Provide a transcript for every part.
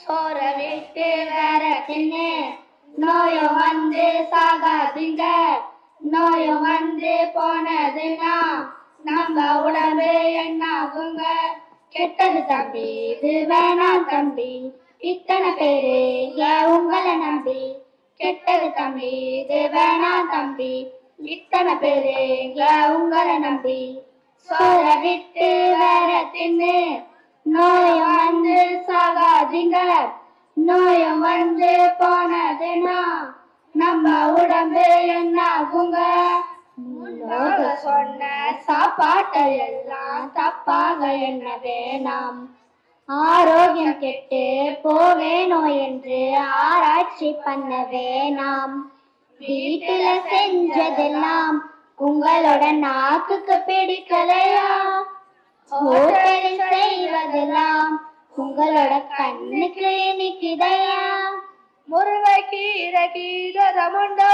சோற விட்டு வேற தின்னு. நோயும் வந்து சாகாதீங்க நோயும் வந்து போனதுன்னா நம்ம உடம்பு என்னாகுங்க? கெட்டது தம்பி இது வேணாம் தம்பி. இத்தனை பேரு உங்களை நம்பி. கெட்டது தம்பி இது வேணாம் தம்பி. இத்தனை பேரு உங்களை நம்பி. சோற விட்டு வேற தின்னு. நோயம் வந்து சாகாதீங்க நோயம் வந்து போனதுன்னா நம்ம உடம்பு என்ன ஆகுங்க சொன்ன சாப்பாட்டை எல்லாம் தப்பாக என்ன வேணாம் ஆரோக்கியம் கெட்டு போவேனோ என்று ஆராய்ச்சி பண்ண வேணாம் வீட்டுல செஞ்சதெல்லாம் உங்களோட நாக்குக்கு பிடிக்கலையா? ஹோட்டல் செய்வதெல்லாம் உங்களோட கண்ணுக்கு நிக்குதையா முருங்கைக்கீரை கீழதமுண்டோ?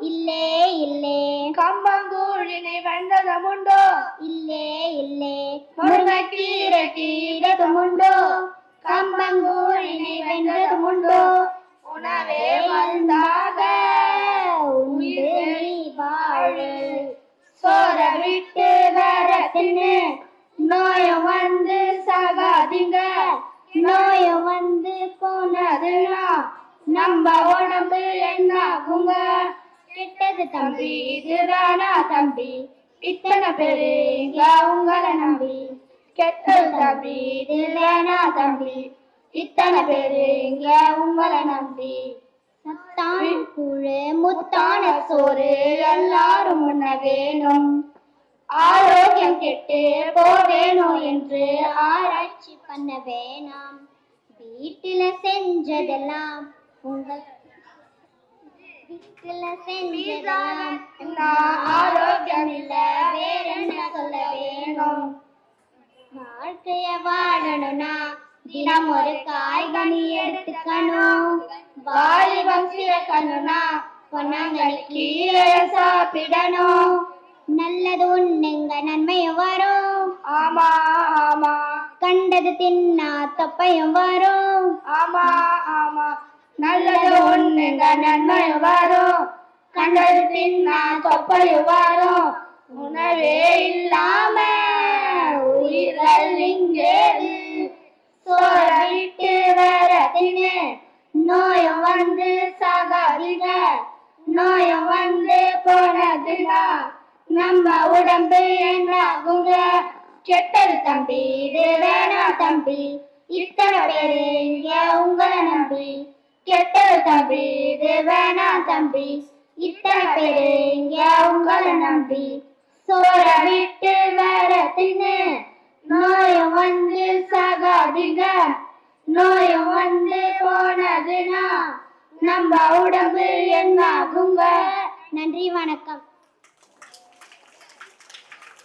இல்லே இல்லே. கம்பங்கூழினை வெந்ததமுண்டோ இல்லே இல்லே. முருங்கைக்கீரை கீழதமுண்டோ? கம்பங்கூழினை வெந்ததமுண்டோ உணவே மருந்தாக. உண்டு நீ வாழு சோற விட்டு வேற தின்னு நோயும் வந்து சாகாதீங்க நோயும் வந்து போனதுன்னா நம்ம உடம்பு என்னாகுங்க? கெட்டது தம்பி. இது வேணா தம்பி? இத்தனை பேரு இங்க உங்களை நம்பி. கெட்டது தம்பி. இது வேணா தம்பி? இத்தனை பேரு இங்க உங்களை நம்பி. முத்தான சோறு எல்லாரும் உண்ண வேணும். ஆரோக்கியம் கெட்டு போவேணும் என்று ஆராய்ச்சி பண்ண வேணாம் வீட்டுல செஞ்சதெல்லாம் உங்கள் வீட்டுல செஞ்சதெல்லாம் நான் ஆரோக்கியம் இல்ல வேற என்ன சொல்ல வேணும்? வாழ்க்கைய வாழணும்னா தினம் ஒரு காய்கனி எடுத்துக்கணும். வாலிபம் சிறக்கணும்னா பொன்னாங்கனி கீரை சாப்பிடணும். நல்லது உண்ணுங்க நன்மையும் வரும் ஆமா ஆமா. கண்டது தின்னா தொப்பையும் வரும். ஆமா ஆமா. நல்லது ஒண்ணுங்க நன்மையும் வரும் கண்டது தின்னா தொப்பையும் வரும். உணவே இல்லாம உயிர்கள் இங்கேது? சோற விட்டு வேற தின்னு நோயும் வந்து சாகாதீங்க நோயும் வந்து போனதுன்னா நம்ம உடம்பு என்னாகுங்க? கெட்டது தம்பி இது வேணாம் தம்பி. இத்தனை பேரு இங்க உங்களை நம்பி. கெட்டது தம்பி இது வேணாம் தம்பி. இத்தனை பேரு இங்க உங்களை நம்பி. சோற விட்டு வேற தின்னு. நோயும் வந்து சாகாதீங்க. நோயும் வந்து போனதுன்னா நம்ம உடம்பு என்னாகுங்க? நன்றி வணக்கம்.